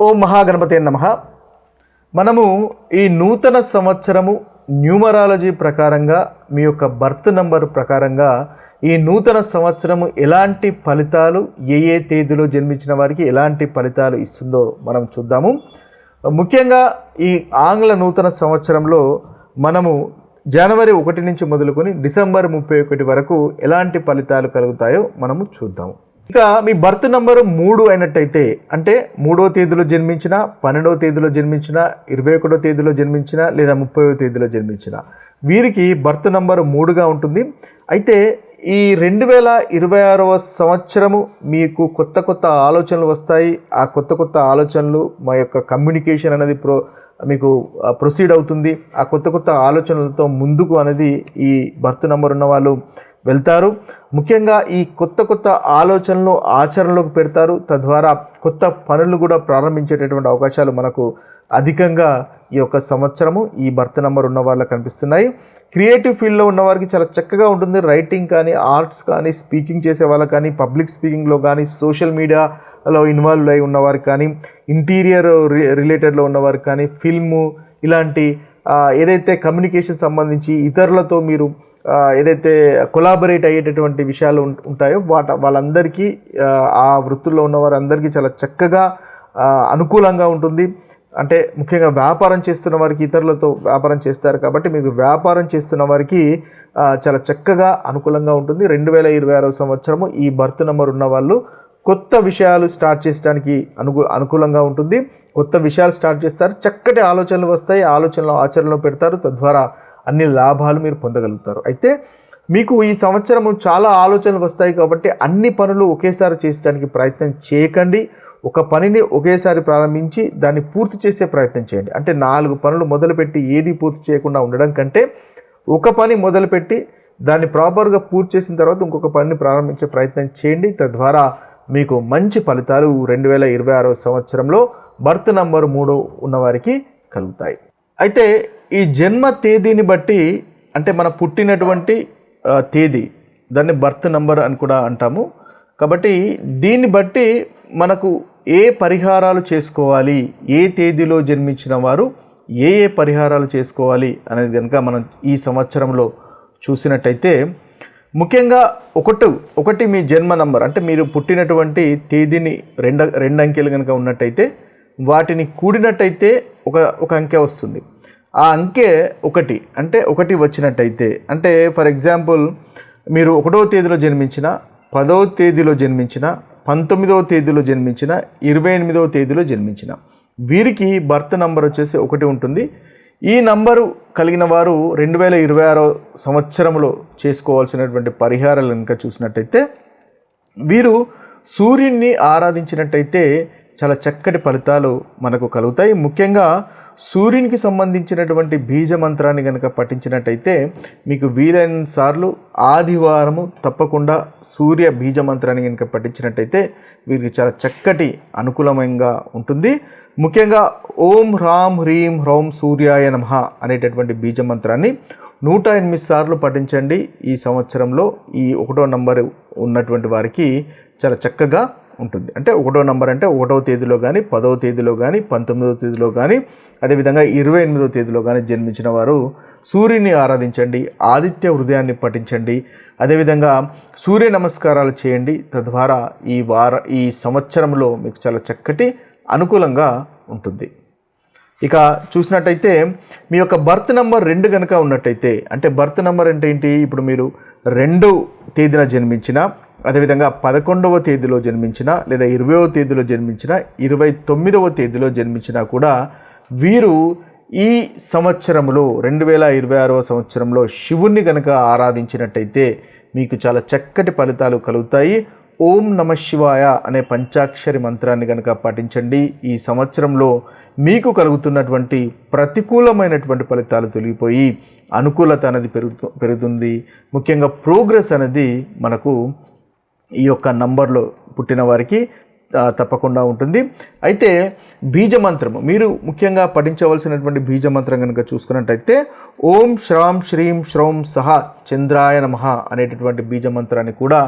ఓ మహాగణపతి నమ. మనము ఈ నూతన సంవత్సరము న్యూమరాలజీ ప్రకారంగా మీ యొక్క బర్త్ నంబర్ ప్రకారంగా ఈ నూతన సంవత్సరము ఎలాంటి ఫలితాలు ఏ ఏ తేదీలో జన్మించిన వారికి ఎలాంటి ఫలితాలు ఇస్తుందో మనం చూద్దాము. ముఖ్యంగా ఈ ఆంగ్ల నూతన సంవత్సరంలో మనము జనవరి ఒకటి నుంచి మొదలుకొని డిసెంబర్ ముప్పై ఒకటి వరకు ఎలాంటి ఫలితాలు కలుగుతాయో మనము చూద్దాము. ఇక మీ బర్త్ నంబర్ మూడు అయినట్టయితే అంటే మూడో తేదీలో జన్మించిన పన్నెండవ తేదీలో జన్మించిన ఇరవై ఒకటో తేదీలో జన్మించిన లేదా ముప్పైవ తేదీలో జన్మించిన. వీరికి బర్త్ నంబర్ మూడుగా ఉంటుంది. అయితే ఈ రెండు వేల ఇరవై ఆరవ సంవత్సరము మీకు కొత్త కొత్త ఆలోచనలు వస్తాయి. ఆ కొత్త కొత్త ఆలోచనలు మా యొక్క కమ్యూనికేషన్ అనేది ప్రో మీకు ప్రొసీడ్ అవుతుంది. ఆ కొత్త కొత్త ఆలోచనలతో ముందుకు అనేది ఈ బర్త్ నంబర్ ఉన్న వాళ్ళు వెళ్తారు. ముఖ్యంగా ఈ కొత్త కొత్త ఆలోచనలు ఆచరణలోకి పెడతారు. తద్వారా కొత్త పనులు కూడా ప్రారంభించేటటువంటి అవకాశాలు మనకు అధికంగా ఈ యొక్క సంవత్సరము ఈ బర్త్ నెంబర్ ఉన్న వాళ్ళకి కనిపిస్తున్నాయి. క్రియేటివ్ ఫీల్డ్లో ఉన్న వారికి చాలా చక్కగా ఉంటుంది. రైటింగ్ కానీ ఆర్ట్స్ కానీ స్పీకింగ్ చేసే వాళ్ళకి కానీ పబ్లిక్ స్పీకింగ్లో కానీ సోషల్ మీడియాలో ఇన్వాల్వ్ అయి ఉన్నవారికి కానీ ఇంటీరియర్ రిలేటెడ్లో ఉన్నవారికి కానీ ఫిల్ము ఇలాంటి ఏదైతే కమ్యూనికేషన్ సంబంధించి ఇతరులతో మీరు ఏదైతే కొలాబరేట్ అయ్యేటటువంటి విషయాలు ఉంటాయో వాట వాళ్ళందరికీ ఆ, వృత్తుల్లో ఉన్న వారందరికీ చాలా చక్కగా అనుకూలంగా ఉంటుంది. అంటే ముఖ్యంగా వ్యాపారం చేస్తున్న వారికి ఇతరులతో వ్యాపారం చేస్తారు కాబట్టి మీకు వ్యాపారం చేస్తున్న వారికి చాలా చక్కగా అనుకూలంగా ఉంటుంది. రెండు వేల ఇరవై ఆరవ సంవత్సరము ఈ బర్త్ నెంబర్ ఉన్న వాళ్ళు కొత్త విషయాలు స్టార్ట్ చేయడానికి అనుకూ అనుకూలంగా ఉంటుంది. కొత్త విషయాలు స్టార్ట్ చేస్తారు. చక్కటి ఆలోచనలు వస్తాయి. ఆలోచనలు ఆచరణలో పెడతారు. తద్వారా అన్ని లాభాలు మీరు పొందగలుగుతారు. అయితే మీకు ఈ సంవత్సరము చాలా ఆలోచనలు వస్తాయి కాబట్టి అన్ని పనులు ఒకేసారి చేసడానికి ప్రయత్నం చేయకండి. ఒక పనిని ఒకేసారి ప్రారంభించి దాన్ని పూర్తి చేసే ప్రయత్నం చేయండి. అంటే నాలుగు పనులు మొదలుపెట్టి ఏది పూర్తి చేయకుండా ఉండడం కంటే ఒక పని మొదలుపెట్టి దాన్ని ప్రాపర్గా పూర్తి చేసిన తర్వాత ఇంకొక పనిని ప్రారంభించే ప్రయత్నం చేయండి. తద్వారా మీకు మంచి ఫలితాలు రెండు వేల ఇరవై ఆరవ సంవత్సరంలో బర్త్ నంబర్ మూడు ఉన్నవారికి కలుగుతాయి. అయితే ఈ జన్మ తేదీని బట్టి అంటే మన పుట్టినటువంటి తేదీ దాన్ని బర్త్ నంబర్ అని కూడా అంటాము. కాబట్టి దీన్ని బట్టి మనకు ఏ పరిహారాలు చేసుకోవాలి ఏ తేదీలో జన్మించిన వారు ఏ ఏ పరిహారాలు చేసుకోవాలి అనేది కనుక మనం ఈ సంవత్సరంలో చూసినట్టయితే ముఖ్యంగా ఒకటి ఒకటి మీ జన్మ నంబర్ అంటే మీరు పుట్టినటువంటి తేదీని రెండు రెండు అంకెలు కనుక ఉన్నట్టయితే వాటిని కూడినట్టయితే ఒక ఒక అంకె వస్తుంది. ఆ అంకె ఒకటి అంటే ఒకటి వచ్చినట్టయితే అంటే ఫర్ ఎగ్జాంపుల్ మీరు ఒకటో తేదీలో జన్మించిన పదవ తేదీలో జన్మించిన పంతొమ్మిదవ తేదీలో జన్మించిన ఇరవై ఎనిమిదవ తేదీలో జన్మించిన. వీరికి బర్త్ నంబర్ వచ్చేసి ఒకటి ఉంటుంది. ఈ నంబరు కలిగిన వారు రెండు వేల ఇరవై ఆరో సంవత్సరంలో చేసుకోవాల్సినటువంటి పరిహారాలు కనుక చూసినట్టయితే వీరు సూర్యుడిని ఆరాధించినట్టయితే చాలా చక్కటి ఫలితాలు మనకు కలుగుతాయి. ముఖ్యంగా సూర్యునికి సంబంధించినటువంటి బీజ మంత్రాన్ని కనుక పఠించినట్టయితే మీకు వీలైన సార్లు ఆదివారము తప్పకుండా సూర్య బీజ మంత్రాన్ని కనుక పఠించినట్టయితే వీరికి చాలా చక్కటి అనుకూలమంగా ఉంటుంది. ముఖ్యంగా ఓం హ్రాం హ్రీం హ్రౌం సూర్యాయ నమః అనేటటువంటి బీజ మంత్రాన్ని నూట ఎనిమిది సార్లు పఠించండి. ఈ సంవత్సరంలో ఈ ఒకటో నంబర్ ఉన్నటువంటి వారికి చాలా చక్కగా ఉంటుంది. అంటే ఒకటో నంబర్ అంటే ఒకటో తేదీలో కానీ పదవ తేదీలో కానీ పంతొమ్మిదవ తేదీలో కానీ అదేవిధంగా ఇరవై ఎనిమిదవ తేదీలో కానీ జన్మించిన వారు సూర్యుని ఆరాధించండి ఆదిత్య హృదయాన్ని పఠించండి అదేవిధంగా సూర్య నమస్కారాలు చేయండి. తద్వారా ఈ వార ఈ సంవత్సరంలో మీకు చాలా చక్కటి అనుకూలంగా ఉంటుంది. ఇక చూసినట్టయితే మీ యొక్క బర్త్ నెంబర్ రెండు కనుక ఉన్నట్టయితే అంటే బర్త్ నెంబర్ అంటే ఏంటి? ఇప్పుడు మీరు రెండు తేదీన జన్మించిన అదేవిధంగా పదకొండవ తేదీలో జన్మించిన లేదా ఇరవయవ తేదీలో జన్మించిన ఇరవై తొమ్మిదవ తేదీలో జన్మించినా కూడా వీరు ఈ సంవత్సరంలో రెండు వేల ఇరవై ఆరవ సంవత్సరంలో శివుణ్ణి కనుక ఆరాధించినట్టయితే మీకు చాలా చక్కటి ఫలితాలు కలుగుతాయి. ఓం నమ శివాయ అనే పంచాక్షరి మంత్రాన్ని కనుక పఠించండి. ఈ సంవత్సరంలో మీకు కలుగుతున్నటువంటి ప్రతికూలమైనటువంటి ఫలితాలు తొలగిపోయి అనుకూలత అనేది పెరుగుతు పెరుగుతుంది. ముఖ్యంగా ప్రోగ్రెస్ అనేది మనకు ఈ యొక్క నంబర్లో పుట్టిన వారికి తప్పకుండా ఉంటుంది. అయితే బీజమంత్రము మీరు ముఖ్యంగా పఠించవలసినటువంటి బీజమంత్రం కనుక చూసుకున్నట్టయితే ఓం శ్రాం శ్రీం శ్రౌం సహ చంద్రాయ నమ అనేటటువంటి బీజమంత్రాన్ని కూడా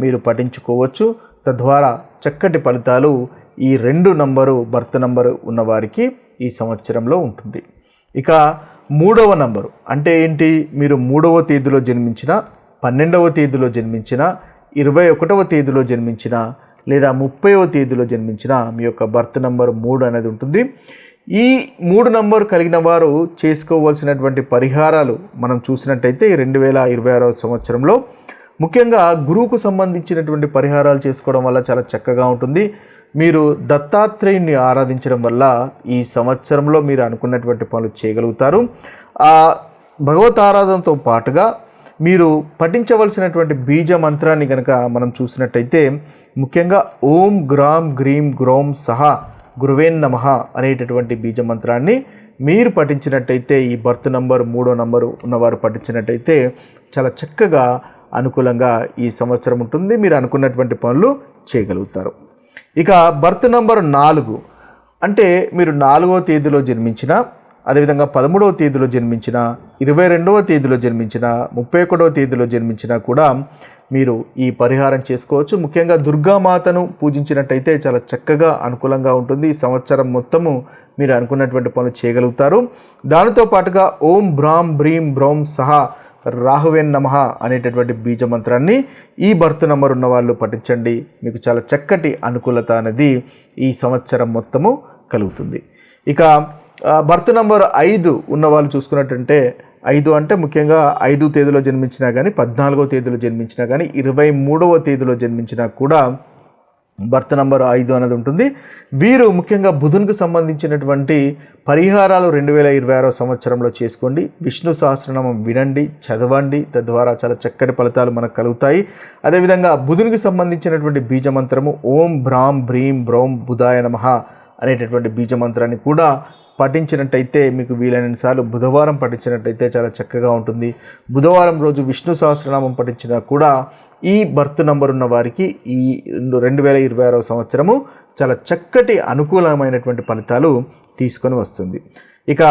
మీరు పఠించుకోవచ్చు. తద్వారా చక్కటి ఫలితాలు ఈ రెండు నంబరు బర్త్ నంబరు ఉన్నవారికి ఈ సంవత్సరంలో ఉంటుంది. ఇక మూడవ నంబరు అంటే ఏంటి? మీరు మూడవ తేదీలో జన్మించిన పన్నెండవ తేదీలో జన్మించిన ఇరవై ఒకటవ తేదీలో జన్మించిన లేదా ముప్పైవ తేదీలో జన్మించిన మీ యొక్క బర్త్ నంబర్ మూడు అనేది ఉంటుంది. ఈ మూడు నంబర్ కలిగిన వారు చేసుకోవాల్సినటువంటి పరిహారాలు మనం చూసినట్టయితే రెండు వేల ఇరవై ఆరవ సంవత్సరంలో ముఖ్యంగా గురువుకు సంబంధించినటువంటి పరిహారాలు చేసుకోవడం వల్ల చాలా చక్కగా ఉంటుంది. మీరు దత్తాత్రేయుని ఆరాధించడం వల్ల ఈ సంవత్సరంలో మీరు అనుకున్నటువంటి పనులు చేయగలుగుతారు. ఆ భగవత్ ఆరాధనతో పాటుగా మీరు పఠించవలసినటువంటి బీజ మంత్రాన్ని కనుక మనం చూసినట్టయితే ముఖ్యంగా ఓం గ్రామ్ గ్రీం గ్రోం సహా గురువేన్ నమః అనేటటువంటి బీజ మంత్రాన్ని మీరు పఠించినట్టయితే ఈ బర్త్ నంబర్ మూడో నంబరు ఉన్నవారు పఠించినట్టయితే చాలా చక్కగా అనుకూలంగా ఈ సంవత్సరం ఉంటుంది. మీరు అనుకున్నటువంటి పనులు చేయగలుగుతారు. ఇక బర్త్ నంబర్ నాలుగు. అంటే మీరు నాలుగో తేదీలో జన్మించిన అదేవిధంగా పదమూడవ తేదీలో జన్మించిన ఇరవై రెండవ తేదీలో జన్మించిన ముప్పై ఒకటవ తేదీలో జన్మించిన కూడా మీరు ఈ పరిహారం చేసుకోవచ్చు. ముఖ్యంగా దుర్గామాతను పూజించినట్టయితే చాలా చక్కగా అనుకూలంగా ఉంటుంది. ఈ సంవత్సరం మొత్తము మీరు అనుకున్నటువంటి పనులు చేయగలుగుతారు. దానితో పాటుగా ఓం భ్రాం భ్రీం బ్రౌం సహా రాహువేన్ నమః అనేటటువంటి బీజ మంత్రాన్ని ఈ బర్త్ నెంబర్ ఉన్న వాళ్ళు పఠించండి. మీకు చాలా చక్కటి అనుకూలత అనేది ఈ సంవత్సరం మొత్తము కలుగుతుంది. ఇక బర్త్ నంబర్ ఐదు ఉన్న వాళ్ళు చూసుకున్నట్టంటే ఐదు అంటే ముఖ్యంగా ఐదు తేదీలో జన్మించినా కానీ పద్నాలుగో తేదీలో జన్మించినా కానీ ఇరవై మూడవ తేదీలో జన్మించినా కూడా బర్త్ నంబర్ ఐదు అనేది ఉంటుంది. వీరు ముఖ్యంగా బుధునికి సంబంధించినటువంటి పరిహారాలు రెండు వేల ఇరవై ఆరో సంవత్సరంలో చేసుకోండి. విష్ణు సహస్రనామం వినండి చదవండి. తద్వారా చాలా చక్కటి ఫలితాలు మనకు కలుగుతాయి. అదేవిధంగా బుధునికి సంబంధించినటువంటి బీజమంత్రము ఓం భ్రాం భ్రీం బ్రౌం బుధాయ నమః అనేటటువంటి బీజమంత్రాన్ని కూడా పఠించినట్టయితే మీకు వీలైన సార్లు బుధవారం పఠించినట్టయితే చాలా చక్కగా ఉంటుంది. బుధవారం రోజు విష్ణు సహస్రనామం పఠించినా కూడా ఈ బర్త్ నంబర్ ఉన్న వారికి ఈ రెండు రెండు వేల ఇరవై ఆరవ సంవత్సరము చాలా చక్కటి అనుకూలమైనటువంటి ఫలితాలు తీసుకొని వస్తుంది. ఇక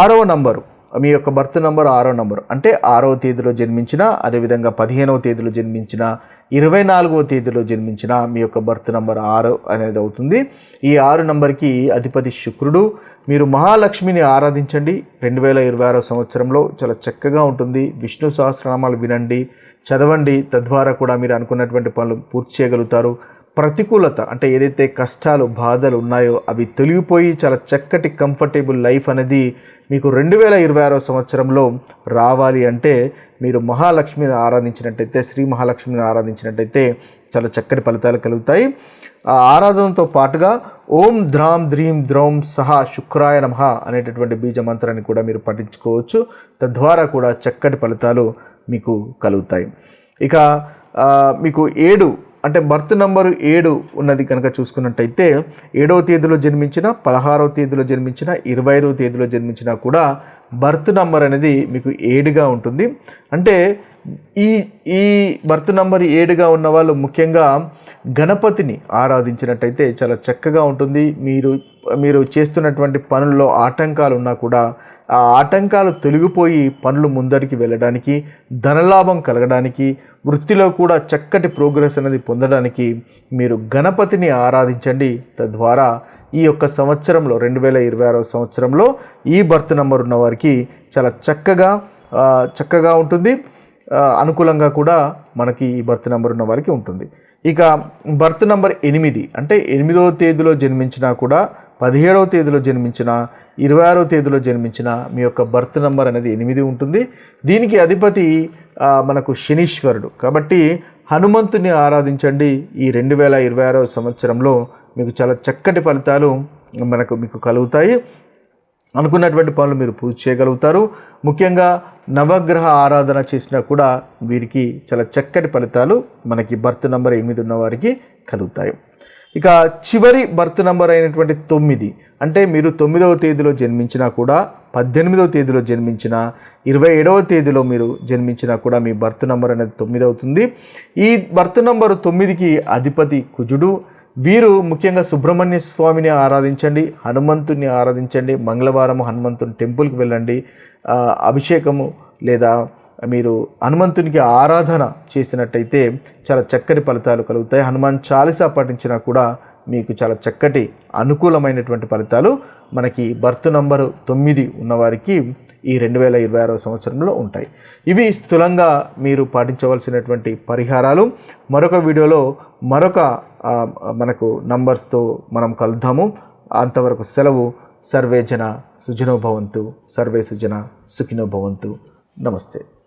ఆరవ నంబరు మీ యొక్క బర్త్ నంబర్ ఆరో నంబర్. అంటే ఆరవ తేదీలో జన్మించిన అదేవిధంగా పదిహేనవ తేదీలో జన్మించిన ఇరవై నాలుగవ తేదీలో జన్మించిన మీ యొక్క బర్త్ నంబర్ ఆరు అనేది అవుతుంది. ఈ ఆరు నంబర్కి అధిపతి శుక్రుడు. మీరు మహాలక్ష్మిని ఆరాధించండి. రెండు వేల ఇరవై ఆరో సంవత్సరంలో చాలా చక్కగా ఉంటుంది. విష్ణు సహస్రనామాలు వినండి చదవండి. తద్వారా కూడా మీరు అనుకున్నటువంటి పనులు పూర్తి చేయగలుగుతారు. ప్రతికూలత అంటే ఏదైతే కష్టాలు బాధలు ఉన్నాయో అవి తొలగిపోయి చాలా చక్కటి కంఫర్టబుల్ లైఫ్ అనేది మీకు రెండు వేల ఇరవై ఆరో సంవత్సరంలో రావాలి అంటే మీరు మహాలక్ష్మిని ఆరాధించినట్టయితే శ్రీ మహాలక్ష్మిని ఆరాధించినట్టయితే చాలా చక్కటి ఫలితాలు కలుగుతాయి. ఆ ఆరాధనతో పాటుగా ఓం ద్రాం ద్రీం ద్రౌం సహా శుక్రాయ నమః అనేటటువంటి బీజ మంత్రాన్ని కూడా మీరు పఠించుకోవచ్చు. తద్వారా కూడా చక్కటి ఫలితాలు మీకు కలుగుతాయి. ఇక మీకు ఏడు అంటే బర్త్ నంబరు ఏడు ఉన్నది కనుక చూసుకున్నట్టయితే ఏడవ తేదీలో జన్మించిన పదహారవ తేదీలో జన్మించిన ఇరవై ఐదవ తేదీలో జన్మించినా కూడా బర్త్ నంబర్ అనేది మీకు ఏడుగా ఉంటుంది. అంటే ఈ ఈ బర్త్ నంబర్ ఏడుగా ఉన్న వాళ్ళు ముఖ్యంగా గణపతిని ఆరాధించినట్టయితే చాలా చక్కగా ఉంటుంది. మీరు మీరు చేస్తున్నటువంటి పనుల్లో ఆటంకాలు ఉన్నా కూడా ఆ ఆటంకాలు తొలగిపోయి పనులు ముందడికి వెళ్ళడానికి ధనలాభం కలగడానికి వృత్తిలో కూడా చక్కటి ప్రోగ్రెస్ అనేది పొందడానికి మీరు గణపతిని ఆరాధించండి. తద్వారా ఈ యొక్క సంవత్సరంలో రెండు వేల ఇరవై ఆరవ సంవత్సరంలో ఈ బర్త్ నంబర్ ఉన్న వారికి చాలా చక్కగా చక్కగా ఉంటుంది. అనుకూలంగా కూడా మనకి ఈ బర్త్ నెంబర్ ఉన్న వారికి ఉంటుంది. ఇక బర్త్ నెంబర్ ఎనిమిది అంటే ఎనిమిదవ తేదీలో జన్మించినా కూడా పదిహేడవ తేదీలో జన్మించిన ఇరవై ఆరవ తేదీలో జన్మించిన మీ యొక్క బర్త్ నెంబర్ అనేది ఎనిమిది ఉంటుంది. దీనికి అధిపతి మనకు శనీశ్వరుడు. కాబట్టి హనుమంతుని ఆరాధించండి ఈ రెండు వేల ఇరవై ఆరవ సంవత్సరంలో. మీకు చాలా చక్కటి ఫలితాలు మనకు మీకు కలుగుతాయి. అనుకున్నటువంటి పనులు మీరు పూజ చేయగలుగుతారు. ముఖ్యంగా నవగ్రహ ఆరాధన చేసినా కూడా వీరికి చాలా చక్కటి ఫలితాలు మనకి బర్త్ నంబర్ ఎనిమిది ఉన్న వారికి కలుగుతాయి. ఇక చివరి బర్త్ నెంబర్ అయినటువంటి తొమ్మిది అంటే మీరు తొమ్మిదవ తేదీలో జన్మించినా కూడా పద్దెనిమిదవ తేదీలో జన్మించిన ఇరవై ఏడవ తేదీలో మీరు జన్మించినా కూడా మీ బర్త్ నెంబర్ అనేది తొమ్మిది అవుతుంది. ఈ బర్త్ నెంబర్ తొమ్మిదికి అధిపతి కుజుడు వీరు ముఖ్యంగా సుబ్రహ్మణ్య స్వామిని ఆరాధించండి హనుమంతుని ఆరాధించండి మంగళవారం హనుమంతుని టెంపుల్కి వెళ్ళండి అభిషేకము లేదా మీరు హనుమంతునికి ఆరాధన చేసినట్టయితే చాలా చక్కటి ఫలితాలు కలుగుతాయి. హనుమాన్ చాలీసా పాటించినా కూడా మీకు చాలా చక్కటి అనుకూలమైనటువంటి ఫలితాలు మనకి బర్త్ నంబరు తొమ్మిది ఉన్నవారికి ఈ రెండు వేల ఇరవై ఆరవ సంవత్సరంలో ఉంటాయి. ఇవి స్థూలంగా మీరు పాటించవలసినటువంటి పరిహారాలు. మరొక వీడియోలో మరొక మనకు నంబర్స్తో మనం కలుద్దాము. అంతవరకు సెలవు. సర్వే జన సుజనోభవంతు సర్వే సుజన సుఖినోభవంతు నమస్తే.